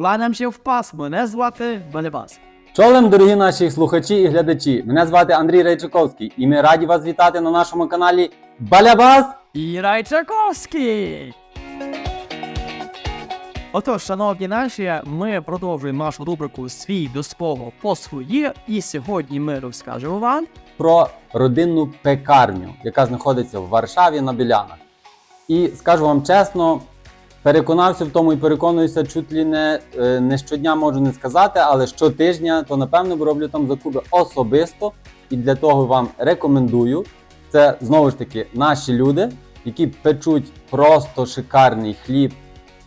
Кланямся в пас, мене звати Балібас. Чолем, дорогі наші слухачі і глядачі. Мене звати Андрій Райчаковський, і ми раді вас вітати на нашому каналі Балябас. І Райчаковський! Отож, шановні наші, ми продовжуємо нашу рубрику Свій до свого по своє, і сьогодні ми розкажемо вам про родинну пекарню, яка знаходиться в Варшаві на Білянах. І скажу вам чесно, переконався в тому і переконуюся, чуть ли не, е, не щодня можу не сказати, але щотижня, то напевно роблю там закупи особисто. І для того вам рекомендую. Це знову ж таки наші люди, які печуть просто шикарний хліб,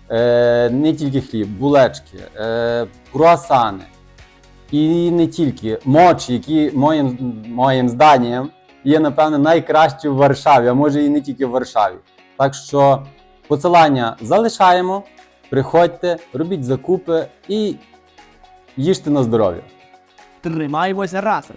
е, не тільки хліб, булечки, е, круасани. І не тільки мочі, які моїм, моїм зданням є, напевне, найкращі в Варшаві, а може і не тільки в Варшаві. Так що посилання залишаємо, приходьте, робіть закупи і їжте на здоров'я. Тримаємося разом.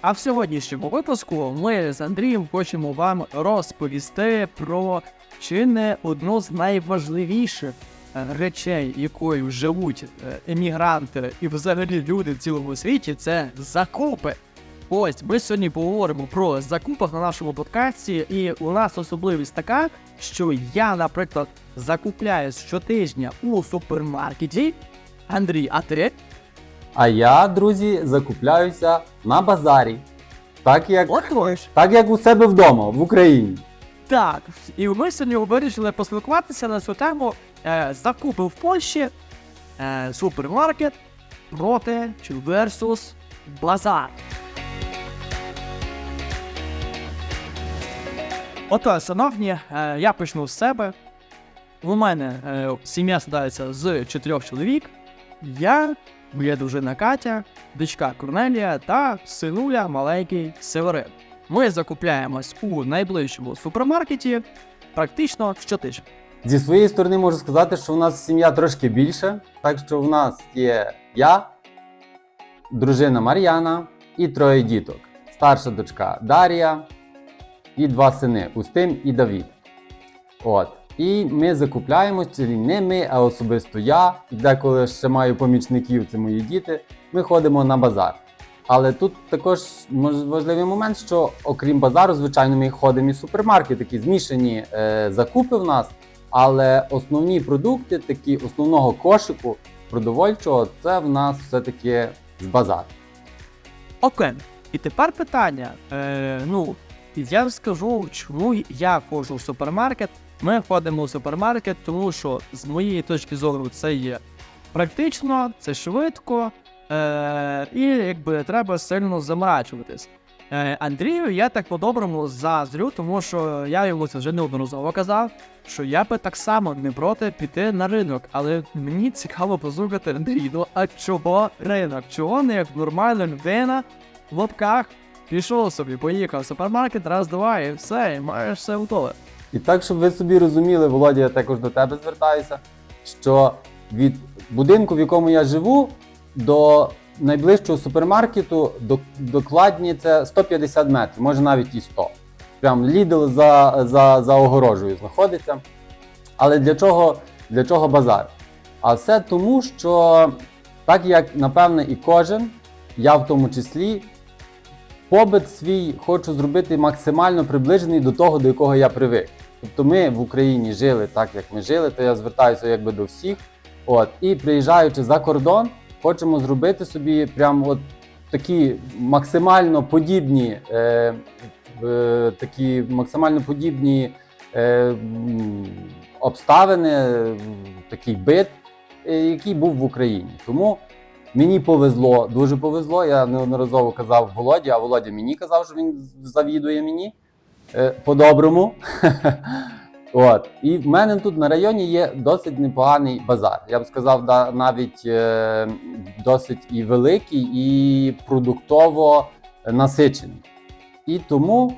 А в сьогоднішньому випуску ми з Андрієм хочемо вам розповісти про чи не одну з найважливіших е, речей, якою живуть е, емігранти і взагалі люди в цілому світі, це закупи. Ось ми сьогодні поговоримо про закупи на нашому подкасті, і у нас особливість така, що я, наприклад, закупляю щотижня у супермаркеті. Андрій, а ти? А я, друзі, закупляюся на базарі. Так як, Отож. так як у себе вдома, в Україні. Так, і ми сьогодні вирішили поспілкуватися на цю тему е, закупи в Польщі, е, супермаркет проти чи versus базар. Ото, шановні, е, я почну з себе. У мене е, сім'я складається з чотирьох чоловік. Я, моя дружина Катя, дочка Корнелія та синуля маленький Северин. Ми закупляємось у найближчому супермаркеті практично щотижня. Зі своєї сторони можу сказати, що у нас сім'я трошки більше. Так що в нас є я, дружина Мар'яна і троє діток. Старша дочка Дар'я і два сини Устим і Давід. От. І ми закупляємось, чи не ми, а особисто я, і деколи ще маю помічників, це мої діти. Ми ходимо на базар. Але тут також важливий момент, що окрім базару, звичайно, ми ходимо і супермаркет, такі змішані е, закупи в нас. Але основні продукти, такі основного кошику продовольчого, це в нас все-таки з базару. Окей. І тепер питання. Е, ну, я розкажу, чому я ходжу в супермаркет. Ми ходимо в супермаркет, тому що з моєї точки зору це є практично, це швидко, е, і якби треба сильно заморачуватись. Е, Андрію я так по-доброму заздрю, тому що я йому це вже неодноразово казав, що я би так само не проти піти на ринок, але мені цікаво послухати Андрій, ну а чого ринок? Чого не як нормальна людина в лапках пішов собі, поїхав в супермаркет, раз, два, і все, і маєш все готове. І так, щоб ви собі розуміли, Володя, я також до тебе звертаюся, що від будинку, в якому я живу, до найближчого супермаркету докладні це 150 метрів, може навіть і 100. Прям Lidl за, за, за огорожею знаходиться. Але для чого, для чого базар? А все тому, що так як, напевне, і кожен, я в тому числі, побит свій хочу зробити максимально приближений до того, до якого я привик. Тобто ми в Україні жили так, як ми жили, то я звертаюся якби до всіх. От, і приїжджаючи за кордон, хочемо зробити собі прям от такі максимально подібні, е, е, такі максимально подібні е, обставини, такий бит, е, який був в Україні. Тому Мені повезло, дуже повезло. Я неодноразово казав Володі, а Володя мені казав, що він завідує мені е, по-доброму. От. І в мене тут на районі є досить непоганий базар. Я б сказав, да, навіть е, досить і великий, і продуктово насичений. І тому,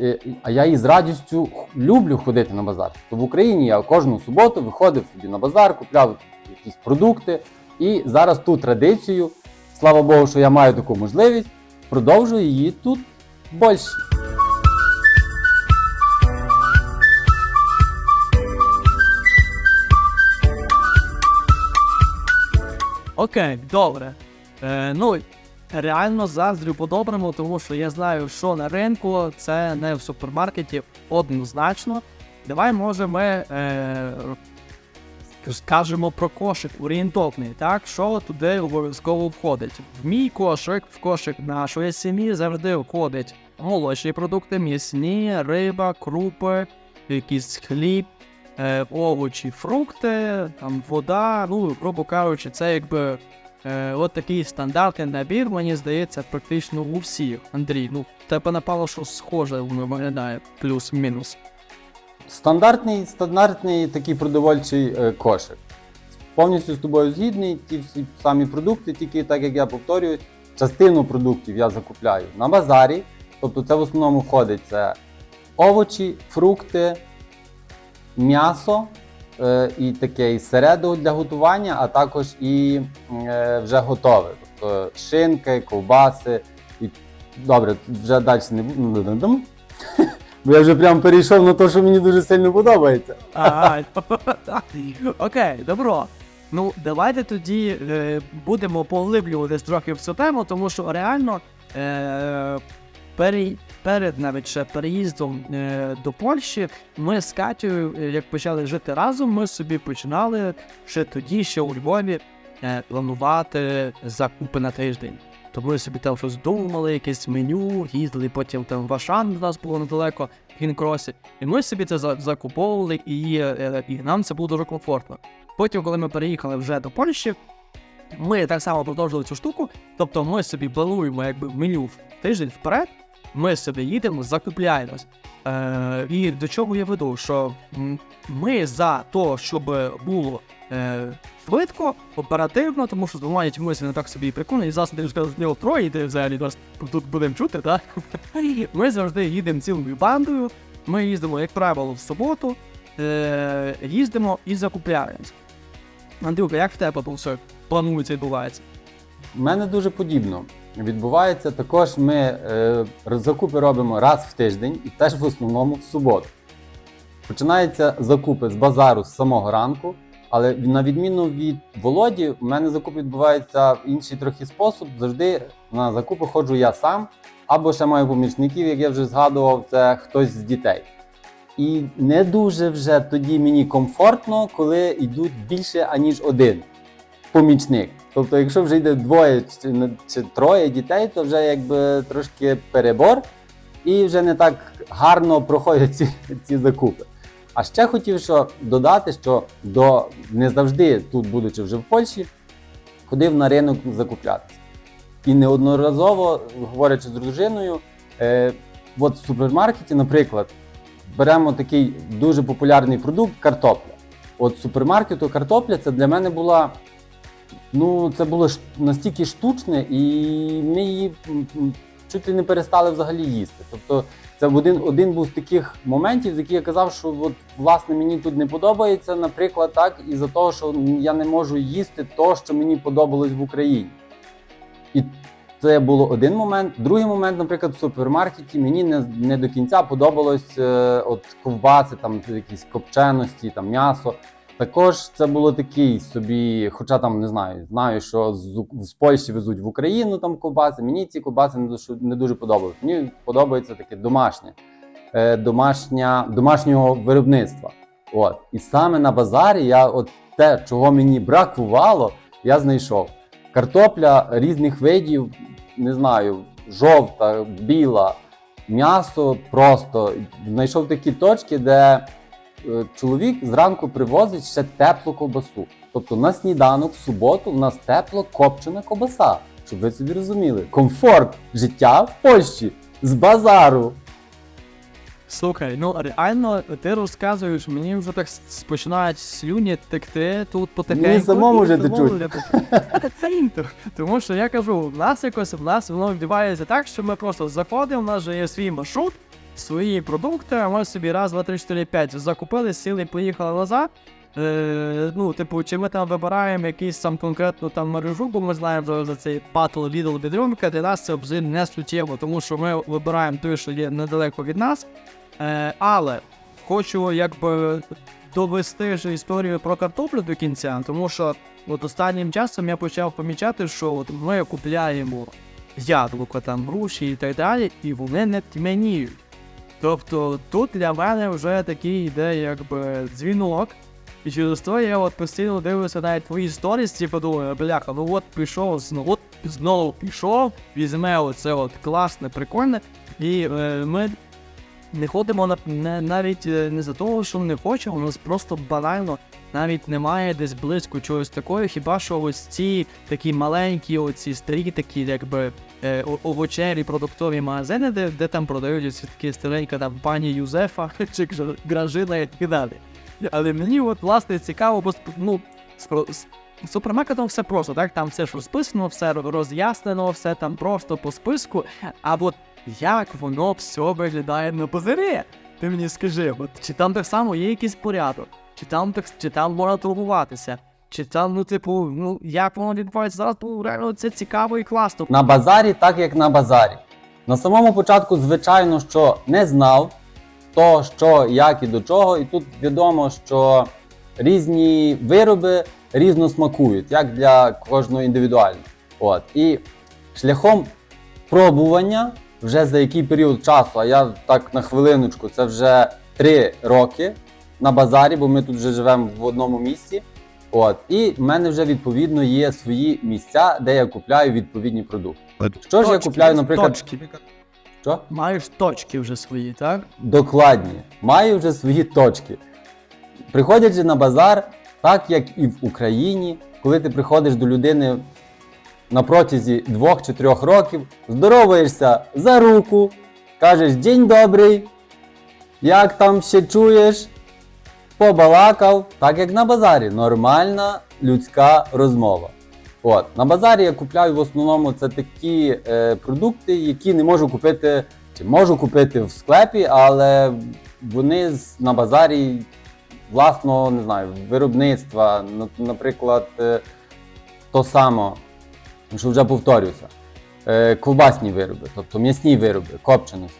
е, а я і з радістю люблю ходити на базар. То в Україні я кожну суботу виходив собі на базар, купляв якісь продукти. І зараз ту традицію, слава Богу, що я маю таку можливість, продовжую її тут Польщі. Окей, добре. Е, ну, реально заздрю по-доброму, тому що я знаю, що на ринку це не в супермаркеті однозначно. Давай, може, ми е, скажемо про кошик орієнтовний, так? Що туди обов'язково входить. В мій кошик, в кошик нашої сім'ї завжди входить молочні продукти, м'ясні, риба, крупи, якийсь хліб, е, овочі, фрукти, там вода. Ну, грубо кажучи, це якби е, от такий стандартний набір, мені здається, практично у всіх. Андрій, ну тебе напало, що схоже воно виглядає, плюс-мінус. Стандартний, стандартний такий продовольчий е, кошик. Повністю з тобою згідний, ті всі самі продукти, тільки так як я повторююсь, частину продуктів я закупляю на базарі. Тобто це в основному входить це овочі, фрукти, м'ясо е, і таке і середо для готування, а також і е, вже готове. Тобто шинки, ковбаси. І... Добре, вже далі не буду. Бо я вже прям перейшов на те, що мені дуже сильно подобається. Ага, окей, добро. Ну, давайте тоді е, будемо поглиблюватись трохи в цю тему, тому що реально е, пере, перед навіть ще переїздом е, до Польщі ми з Катєю, е, як почали жити разом, ми собі починали ще тоді, ще у Львові, е, планувати закупи на тиждень. То ми собі там щось думали, якесь меню, їздили потім там в Ашан, до нас було недалеко, Кінкросі. І ми собі це закуповували, і, е, і нам це було дуже комфортно. Потім, коли ми переїхали вже до Польщі, ми так само продовжили цю штуку. Тобто ми собі плануємо якби меню в тиждень вперед, ми собі їдемо, закупляємось. Е, і до чого я веду? Що ми за те, щоб було е, швидко, оперативно, тому що думають, ми не так собі і прикольно, і ти сказав, що троє, і взагалі нас тут будемо чути, так? Ми завжди їдемо цілою бандою. Ми їздимо, як правило, в суботу, е, їздимо і закупляємось. Андрюка, як в тебе все планується відбувається? У мене дуже подібно відбувається. Також ми е, закупи робимо раз в тиждень і теж в основному в суботу. Починаються закупи з базару з самого ранку, але на відміну від Володі, у мене закуп відбувається в інший трохи спосіб. Завжди на закупи ходжу я сам, або ще маю помічників, як я вже згадував, це хтось з дітей. І не дуже вже тоді мені комфортно, коли йдуть більше аніж один помічник. Тобто, якщо вже йде двоє чи, троє дітей, то вже якби трошки перебор, і вже не так гарно проходять ці, ці закупи. А ще хотів що додати, що до не завжди тут, будучи вже в Польщі, ходив на ринок закуплятися. І неодноразово, говорячи з дружиною, е, от в супермаркеті, наприклад, беремо такий дуже популярний продукт картопля. От супермаркету картопля це для мене була. Ну, це було настільки штучне, і ми її чуть ли не перестали взагалі їсти. Тобто, це один, один був з таких моментів, з яких я казав, що от, власне мені тут не подобається, наприклад, так, із-за того, що я не можу їсти то, що мені подобалось в Україні. І це було один момент. Другий момент, наприклад, в супермаркеті мені не, не до кінця подобалось е, от ковбаси, там якісь копченості, там м'ясо. Також це було такий собі, хоча там не знаю, знаю, що з, з Польщі везуть в Україну там ковбаси. Мені ці ковбаси не дуже, не дуже подобаються. Мені подобається таке домашнє, е, домашня, домашнього виробництва. От. І саме на базарі я от те, чого мені бракувало, я знайшов. Картопля різних видів, не знаю, жовта, біла, м'ясо просто. Знайшов такі точки, де чоловік зранку привозить ще теплу ковбасу. Тобто на сніданок в суботу у нас тепла копчена ковбаса. Щоб ви собі розуміли, комфорт життя в Польщі з базару. Слухай, ну реально, ти розказуєш, мені вже так починають слюні текти тут потихеньку. Мені самому вже течуть. Це інтер. Тому що я кажу, в нас якось в нас воно відбувається так, що ми просто заходимо, в нас вже є свій маршрут, свої продукти, ми собі раз, два, три, чотири, п'ять закупили, сіли, поїхали назад. Е, ну, типу, чи ми там вибираємо якийсь там конкретну там мережу, бо ми знаємо за, цей Battle Lidl підрюмка, для нас це взагалі не суттєво, тому що ми вибираємо той, що є недалеко від нас. Е, але хочу якби довести ж історію про картоплю до кінця, тому що от останнім часом я почав помічати, що от ми купляємо яблуко, там груші і так далі, і вони не тьмяніють. Тобто тут для мене вже такий йде якби дзвінок. І через то я от постійно дивлюся навіть твої сторіс, і подумаю, бляха, ну от пішов, знову, от знову пішов, візьме оце от класне, прикольне, і е, ми не ходимо на, не, навіть е, не за того, що не хочемо, у нас просто банально навіть немає десь близько чогось такого, хіба що ось ці такі маленькі, оці старі такі, якби е, овочері продуктові магазини, де, де там продають оці такі старенька там пані Юзефа чи Гражина і так далі. Але мені от власне цікаво, бо ну, з супермаркетом все просто, так? Там все ж розписано, все роз'яснено, все там просто по списку. А от як воно все виглядає на позирі? Ти мені скажи, от чи там так само є якийсь порядок, чи там так чи там можна торгуватися, чи там, ну, типу, ну як воно відбувається зараз, бо реально це цікаво і класно. На базарі, так як на базарі. На самому початку, звичайно, що не знав то, що, як і до чого. І тут відомо, що різні вироби різно смакують, як для кожного індивідуально. От. І шляхом пробування, вже за який період часу, а я так на хвилиночку, це вже три роки на базарі, бо ми тут вже живемо в одному місці. От, і в мене вже відповідно є свої місця, де я купляю відповідні продукти. Що ж я Точки, купляю, наприклад, Точки. що? Маєш точки вже свої, так? Докладні, маю вже свої точки. Приходячи на базар, так як і в Україні, коли ти приходиш до людини на протязі двох чи трьох років, здороваєшся за руку, кажеш День добрий, як там ще чуєш, побалакав, так як на базарі. Нормальна людська розмова. От, на базарі я купляю в основному це такі е, продукти, які не можу купити, чи можу купити в склепі, але вони на базарі власного не знаю, виробництва, наприклад, е, то само, що вже повторюся, е, ковбасні вироби, тобто м'ясні вироби, копченості.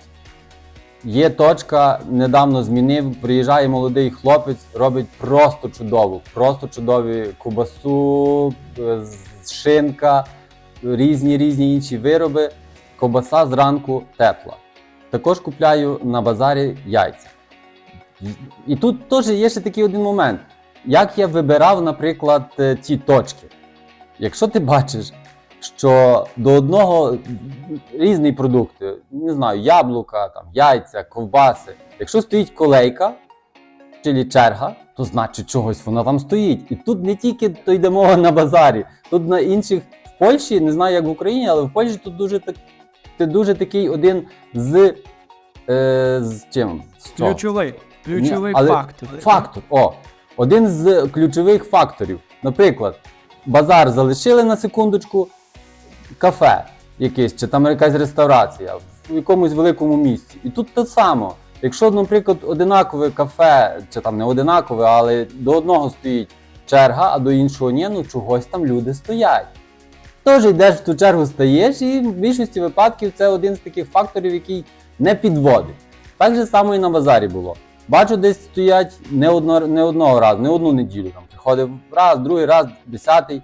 Є точка, недавно змінив, приїжджає молодий хлопець, робить просто чудову, просто чудові ковбасу, е, шинка, різні різні інші вироби. Ковбаса зранку тепла. Також купляю на базарі яйця. І- І тут теж є ще такий один момент. Як я вибирав, наприклад, е, ті точки. Якщо ти бачиш, що до одного різні продукти, не знаю, яблука, там, яйця, ковбаси. Якщо стоїть колейка чи черга, то значить чогось вона там стоїть. І тут не тільки то йде мова на базарі, тут на інших в Польщі, не знаю як в Україні, але в Польщі тут дуже так, ти дуже такий один з. Е, з чим? З чого? Ключовий. Ключовий Ні, але фактор. Фактор. О, один з ключових факторів. Наприклад, базар залишили на секундочку, кафе якесь, чи там якась реставрація в якомусь великому місці. І тут те само. Якщо, наприклад, одинакове кафе, чи там не одинакове, але до одного стоїть черга, а до іншого ні, ну чогось там люди стоять. Тож йдеш в ту чергу, стаєш, і в більшості випадків це один з таких факторів, який не підводить. Так же само і на базарі було. Бачу, десь стоять не, одно, не одного разу, не одну неділю. Там приходив раз, другий раз, десятий.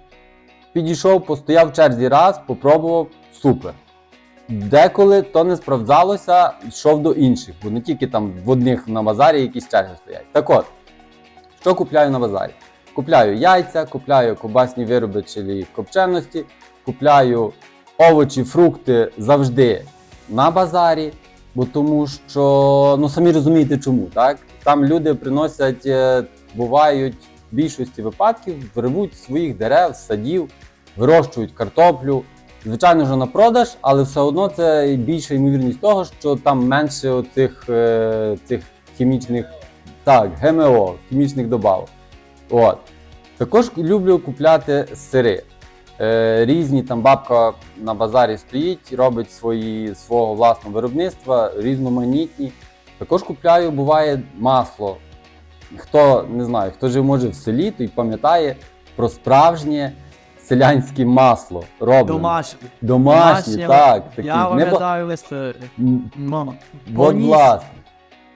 Підійшов, постояв в черзі раз, попробував, супер. Деколи то не справдзалося, йшов до інших, бо не тільки там в одних на базарі якісь черги стоять. Так от, що купляю на базарі? Купляю яйця, купляю ковбасні вироби чи копченості, купляю овочі, фрукти завжди на базарі, бо тому що, ну самі розумієте чому, так? Там люди приносять, е, бувають в більшості випадків, вирвуть своїх дерев, садів, вирощують картоплю. Звичайно ж на продаж, але все одно це більша ймовірність того, що там менше оцих е, цих хімічних, так, ГМО, хімічних добавок. От. Також люблю купляти сири. Е, різні там бабка на базарі стоїть, робить свої, свого власного виробництва, різноманітні. Також купляю, буває масло. Хто не знаю, хто жив може в селі, той пам'ятає про справжнє селянське масло. Роблене. Домашній. Домашнє, так. Такі. Я Не ба- пам'ятаю лист. М, Мама. От, власне.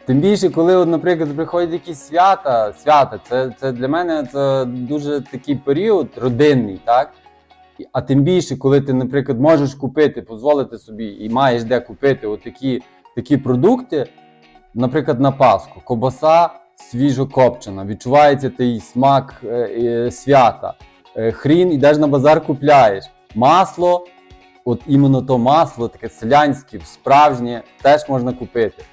Тим більше, коли, от, наприклад, приходять якісь свята, свята, це, це для мене це дуже такий період родинний, так? І- А тим більше, коли ти, наприклад, можеш купити, дозволити собі і маєш де купити отакі такі продукти, наприклад, на Пасху, кобаса свіжо копчена, відчувається той смак е, е, свята. Е, хрін, ідеш на базар, купляєш. Масло, от іменно то масло, таке селянське, справжнє, теж можна купити.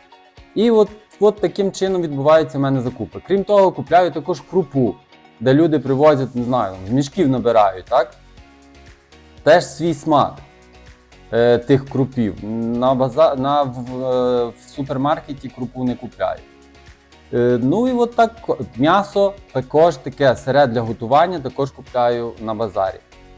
І от, от таким чином відбуваються в мене закупи. Крім того, купляю також крупу, де люди привозять, не знаю, з мішків набирають, так? Теж свій смак е, тих крупів. На, база... на, в, е, в супермаркеті крупу не купляю. Е, ну і от так м'ясо також таке сире для готування, також купляю на базарі.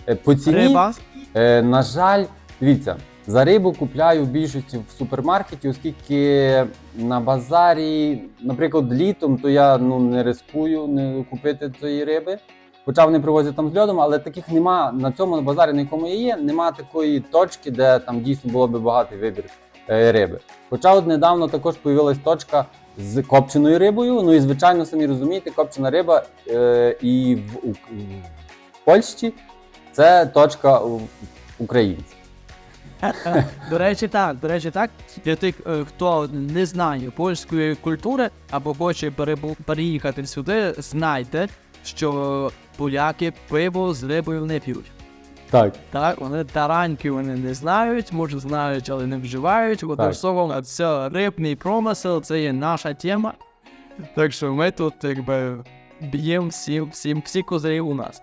Е, по ціні, Риба. Е, на жаль, дивіться, за рибу купляю в більшості в супермаркеті, оскільки на базарі, наприклад, літом, то я ну, не рискую не купити цієї риби. Хоча вони привозять там з льодом, але таких нема на цьому базарі, на якому я є, нема такої точки, де там дійсно було би багатий вибір риби. Хоча от недавно також появилась точка з копченою рибою. Ну і звичайно, самі розумієте, копчена риба е, і в, у- в Польщі це точка українців. До речі, так, до речі, так. Для тих, е, хто не знає польської культури або хоче переїхати сюди, знайте, що поляки пиво з рибою не п'ють. Так. Так, вони тараньки вони не знають, може знають, але не вживають. Так. це рибний промисел, це є наша тема. Так що ми тут якби б'ємо всім, всім, всі козирі у нас.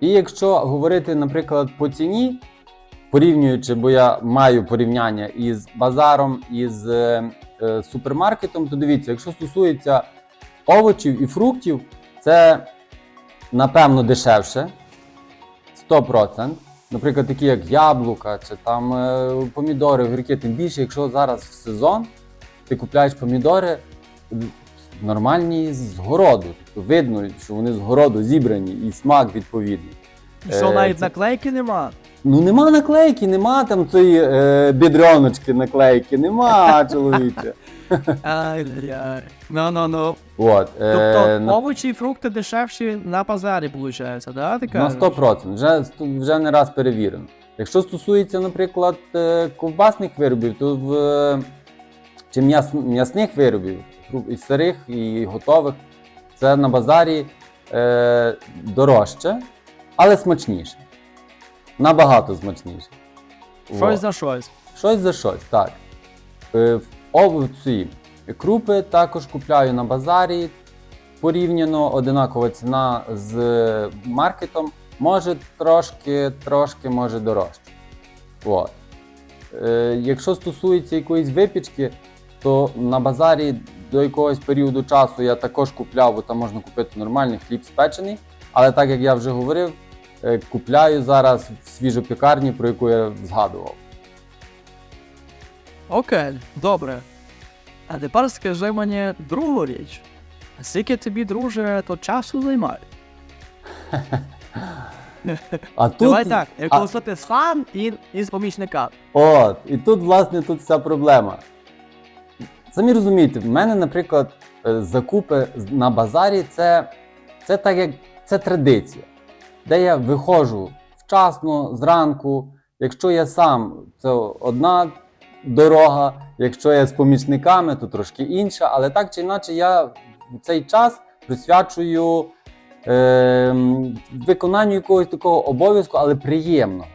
І якщо говорити, наприклад, по ціні, порівнюючи, бо я маю порівняння із базаром, із е, е, супермаркетом, то дивіться, якщо стосується овочів і фруктів, це напевно дешевше 100%. Наприклад, такі як яблука чи там е, помідори, огірки, тим більше, якщо зараз в сезон ти купляєш помідори нормальні з городу. Тобто видно, що вони з городу зібрані і смак відповідний. Що Е, навіть це- наклейки нема. Ну нема наклейки, нема там цієї е, бідряночки наклейки, нема, чоловіче. Ай-яй. Ну, ну, ну. От, е, Тобто на, овочі і фрукти дешевші на базарі, виходить, да? Ти на кажеш? 100%, вже, вже не раз перевірено. Якщо стосується, наприклад, е, ковбасних виробів, то в е, чи м'яс, м'ясних виробів, фру- і сирих, і готових, це на базарі е, дорожче, але смачніше. Набагато смачніше. Щось От. за щось. Щось за щось, так. Е, в овоці крупи також купляю на базарі. Порівняно одинакова ціна з маркетом. Може трошки, трошки може дорожче. От. Е, якщо стосується якоїсь випічки, то на базарі до якогось періоду часу я також купляв, бо там можна купити нормальний хліб спечений. Але так як я вже говорив, е, купляю зараз в свіжопікарні, про яку я згадував. Окей, добре. А тепер скажи мені другу річ. Скільки тобі, друже, то часу займає? А тут, Давай так, як а, ти сам і, і з помічника. от, і тут, власне, тут вся проблема. Самі розумієте, в мене, наприклад, е, закупи на базарі це, це так як це традиція, де я виходжу вчасно, зранку. Якщо я сам, це одна дорога, якщо я з помічниками, то трошки інша. Але так чи інакше, я в цей час присвячую е, виконанню якогось такого обов'язку, але приємного.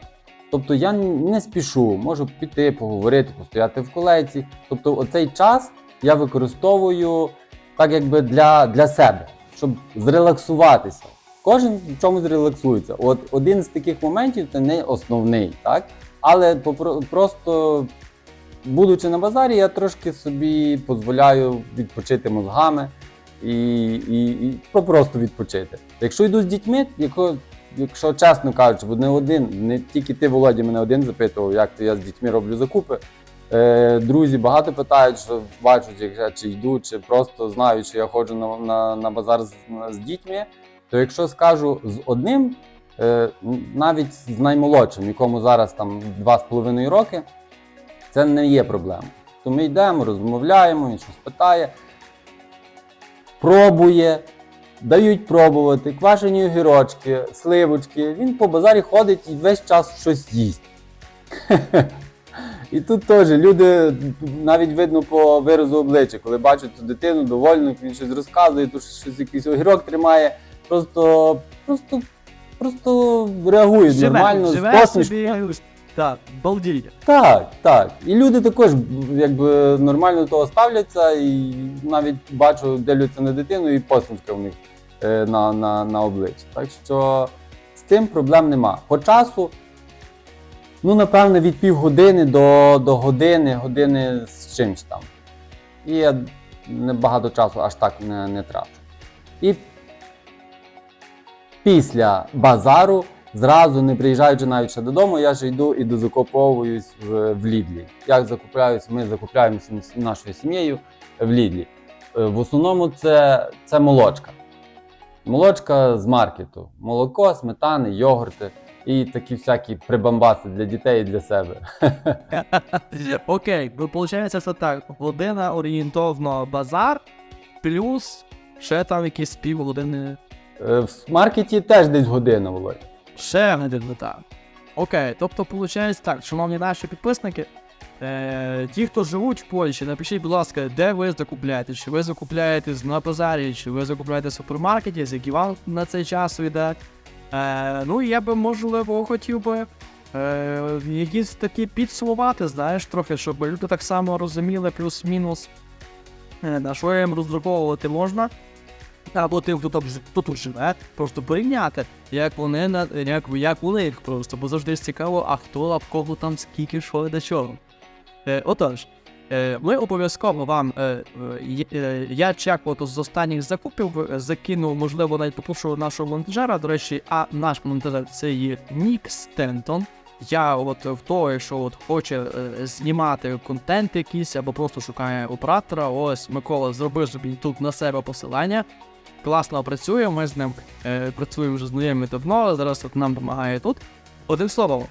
Тобто я не спішу, можу піти, поговорити, постояти в колеці. Тобто, оцей час я використовую так, якби для, для себе, щоб зрелаксуватися. Кожен в чомусь релаксується. От один з таких моментів це не основний, так? Але просто будучи на базарі, я трошки собі дозволяю відпочити мозгами і, і, і просто відпочити. Якщо йду з дітьми, якщо, якщо чесно кажучи, бо не один, не тільки ти, Володя, мене один запитував, як то я з дітьми роблю закупи. Е, друзі багато питають, що бачать, як я чи йду, чи просто знають, що я ходжу на, на, на базар з, з дітьми. То якщо скажу з одним, е, навіть з наймолодшим, якому зараз там 2,5 роки, це не є проблема. То ми йдемо, розмовляємо, він щось питає. пробує, дають пробувати, квашені огірочки, сливочки. Він по базарі ходить і весь час щось їсть. І тут теж люди навіть видно по виразу обличчя, коли бачать цю дитину довольну, він щось розказує, тут щось якийсь огірок тримає, просто, просто, просто реагують нормально, з посмішкою. Так, балдіє. Так, так. І люди також якби нормально того ставляться, і навіть бачу, дивляться на дитину, і посмішка в них е, на, на, на обличчі. Так що з цим проблем нема. По часу, ну, напевно, від півгодини до, до години, години з чимось там. І я небагато часу аж так не, не трачу. І після базару, зразу не приїжджаючи навіть ще додому, я ж йду і дозакуповуюсь в, в Лідлі. Як закупляюсь, ми закупляємося з нашою сім'єю в Лідлі. Е, В основному це, це молочка. Молочка з маркету. Молоко, сметани, йогурти і такі всякі прибамбаси для дітей і для себе. Окей, ну виходить, що так. Година орієнтовно базар, плюс ще там якісь півгодини. Е, В маркеті теж десь година, Володь. Ще година так. Окей, тобто виходить так, шановні наші підписники. Е, ті, хто живуть в Польщі, напишіть, будь ласка, де ви закупляєте? Чи ви закупляєтесь на базарі, чи ви закупляєте в супермаркеті, з які вам на цей час йде. Е, ну, я би, можливо, хотів би е, якісь такі підсумувати, знаєш, трохи, щоб люди так само розуміли плюс-мінус, е, на що їм розраховувати можна. Або тим, хто там хто тут живе, просто порівняти, як вони як, як у них просто, бо завжди цікаво, а хто а в кого там скільки, що до чого. Е, отож, е, ми обов'язково вам. Е, е, е, я чек от з останніх закупів е, закинув, можливо, навіть попрошу нашого монтажера. До речі, а наш монтажер це є Нік Стентон. Я от в того, якщо от хоче е, знімати контент якийсь або просто шукає оператора, ось Микола зробив собі тут на себе посилання. Класно працює, ми з ним е, працюємо вже знайомі давно, зараз от нам допомагає тут. Одним словом,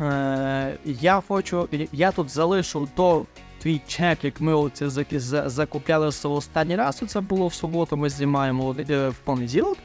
е, я хочу, я тут залишу до твій чек, як ми оце зак- за- закупляли останній раз. Це було в суботу, ми знімаємо е, в понеділок.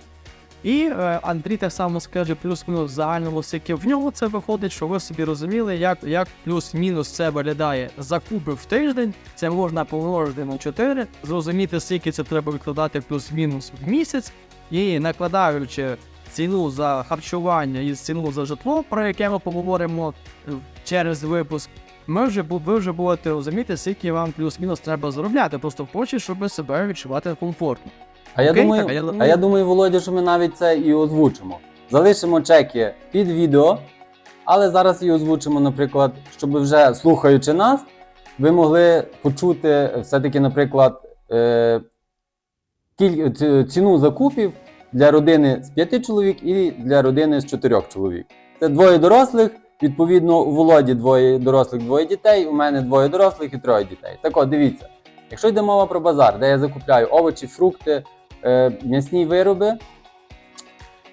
І е, Андрій так само скаже плюс-мінус загальному скільки в нього це виходить, що ви собі розуміли, як, як плюс-мінус це виглядає закупи в тиждень. Це можна помножити на 4, зрозуміти, скільки це треба викладати плюс-мінус в місяць, і накладаючи ціну за харчування і ціну за житло, про яке ми поговоримо е, через випуск. Ми вже ви вже будете розуміти, скільки вам плюс-мінус треба заробляти, просто Польщі, щоб себе відчувати комфортно. А я, Окей, думаю, так, а я думаю- а я думаю, Володя, що ми навіть це і озвучимо. Залишимо чеки під відео, але зараз і озвучимо, наприклад, щоб вже слухаючи нас, ви могли почути все-таки, наприклад, е, кіль- ці- ціну закупів для родини з п'яти чоловік і для родини з чотирьох чоловік. Це двоє дорослих. Відповідно, у Володі двоє дорослих, двоє дітей, у мене двоє дорослих і троє дітей. Так от, дивіться, якщо йде мова про базар, де я закупляю овочі, фрукти, м'ясні вироби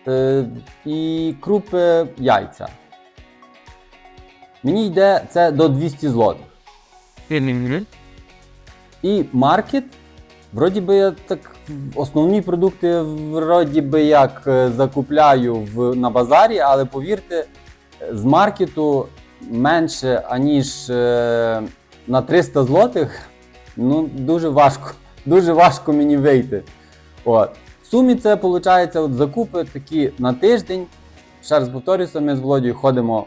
е, і крупи яйця. Мені йде це до 200 злотих. І маркет, вроді би я так основні продукти вроді би як е, закупляю в, на базарі, але повірте, з маркету менше аніж е, на 300 злотих, ну дуже важко, дуже важко мені вийти. От. В сумі це виходить от закупи такі на тиждень. Ще раз повторюся, ми з Володією ходимо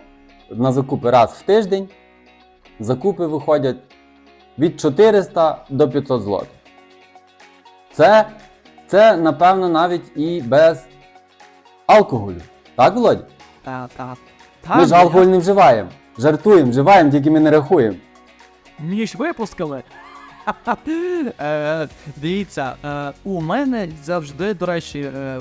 на закупи раз в тиждень. Закупи виходять від 400 до 500 злотих. Це, це, напевно, навіть і без алкоголю. Так, Володя? Та, та. Ми ж алкоголь не вживаємо. Жартуємо, вживаємо, тільки ми не рахуємо. між випусками. Е, Дивіться, е, у мене завжди, до речі, е,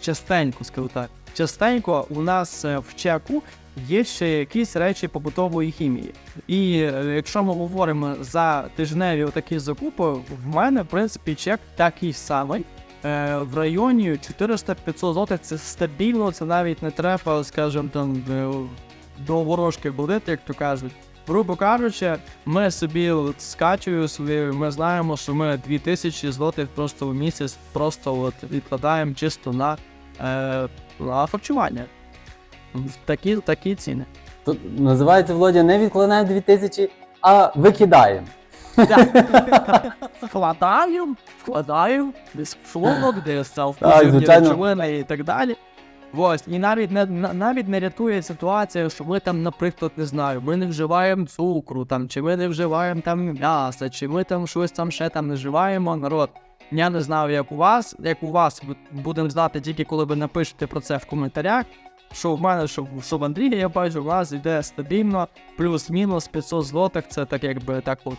частенько, скажу так, частенько у нас в чеку є ще якісь речі побутової хімії. І якщо ми говоримо за тижневі такі закупи, в мене, в принципі, чек такий самий. В районі 400-500 злотих це стабільно, це навіть не треба, скажімо, там до ворожки будити, як то кажуть. Грубо кажучи, ми собі от з Катєю своєю, ми знаємо, що ми 2000 злотих просто в місяць просто от відкладаємо чисто на, е, на харчування. Такі, такі ціни. Тут називається Володя не відкладаємо 2000, а викидаємо. Вкладаю, вкладаю, десь в шлунок, десь в Так, і так далі. Ось, і навіть не навіть не рятує ситуація, що ми там, наприклад, не знаю, ми не вживаємо цукру, там, чи ми не вживаємо там м'яса, чи ми там щось там ще там не вживаємо. Народ, я не знаю, як у вас, як у вас будемо знати тільки коли ви напишете про це в коментарях. Що в мене, що, в- Андрія, я бачу, у вас йде стабільно, плюс-мінус 500 злотих, це так якби так от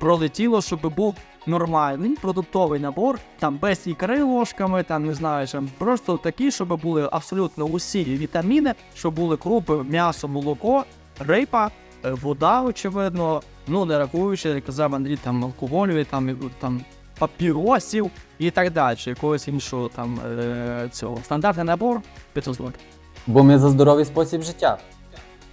пролетіло, щоб був нормальний продуктовий набор, там без ікри ложками, там не знаю, там просто такі, щоб були абсолютно усі вітаміни, щоб були крупи, м'ясо, молоко, рипа, е, вода, очевидно. Ну, не рахуючи, як казав Андрій, там алкоголю, там, там папіросів і так далі, якогось іншого там е, цього. Стандартний набор 500 злотих. Бо ми за здоровий спосіб життя.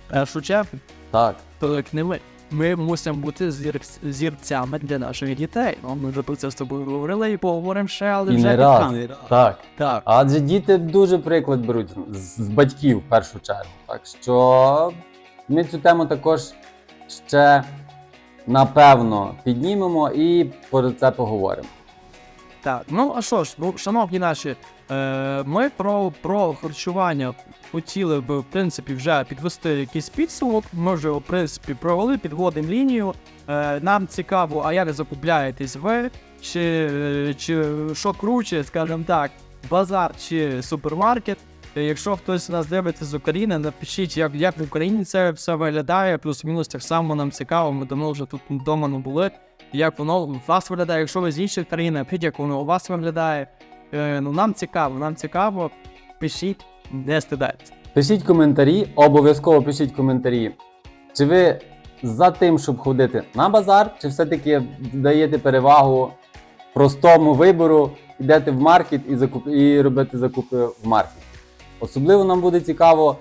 В першу чергу, Так. то як не ми. Ми мусимо бути зір... зірцями для наших дітей. Ну, ми вже про це з тобою говорили і поговоримо ще, але І вже не раз. камерою. Так. Так. Адже діти дуже приклад беруть з з батьків в першу чергу. Так що ми цю тему також ще напевно піднімемо і про це поговоримо. Так, ну а що ж, ну, шановні наші, ми про, про харчування хотіли би, в принципі, вже підвести якийсь підсумок. Ми вже, в принципі, провели, підводимо лінію. Е, нам цікаво, а як закупляєтесь ви? Чи, е, чи що круче, скажімо так, базар чи супермаркет? Е, Якщо хтось нас дивиться з України, напишіть, як, як в Україні це все виглядає, плюс-мінус так само нам цікаво. Ми давно вже тут вдома не були. Як воно у вас виглядає, якщо ви з інших країн, напишіть, як воно у вас виглядає. Е, ну нам цікаво, нам цікаво. Пишіть, не стидайтеся. Пишіть коментарі, обов'язково пишіть коментарі. Чи ви за тим, щоб ходити на базар, чи все-таки даєте перевагу простому вибору, йдете в маркет і, закуп... і робите закупи в маркеті? Особливо нам буде цікаво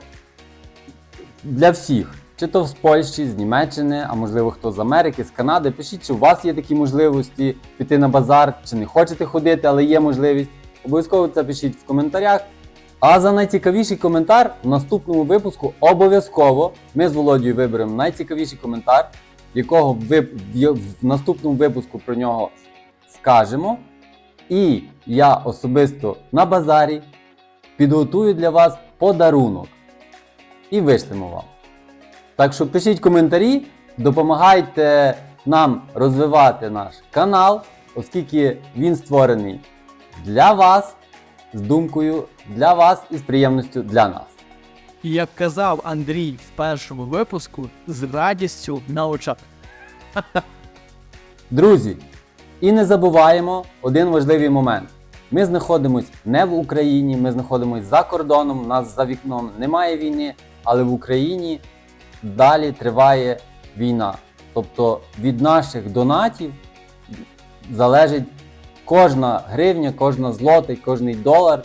для всіх. Чи то з Польщі, з Німеччини, а можливо хто з Америки, з Канади. Пишіть, чи у вас є такі можливості піти на базар, чи не хочете ходити, але є можливість. Обов'язково це пишіть в коментарях. А за найцікавіший коментар в наступному випуску обов'язково ми з Володією виберемо найцікавіший коментар, якого ви в наступному випуску про нього скажемо. І я особисто на базарі підготую для вас подарунок і вишлемо вам. Так що пишіть коментарі, допомагайте нам розвивати наш канал, оскільки він створений для вас, з думкою для вас і з приємністю для нас. І як казав Андрій в першому випуску, з радістю на очах. Друзі, і не забуваємо один важливий момент. Ми знаходимося не в Україні, ми знаходимося за кордоном, у нас за вікном немає війни, але в Україні далі триває війна. Тобто від наших донатів залежить кожна гривня, кожна злота, кожний долар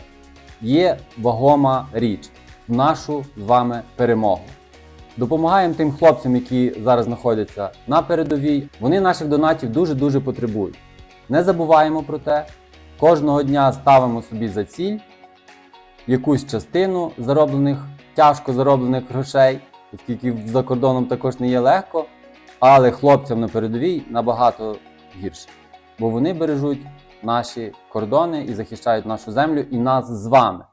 є вагома річ в нашу з вами перемогу. Допомагаємо тим хлопцям, які зараз знаходяться на передовій. Вони наших донатів дуже-дуже потребують. Не забуваємо про те, кожного дня ставимо собі за ціль якусь частину зароблених, тяжко зароблених грошей, оскільки за кордоном також не є легко, але хлопцям на передовій набагато гірше. Бо вони бережуть наші кордони і захищають нашу землю і нас з вами.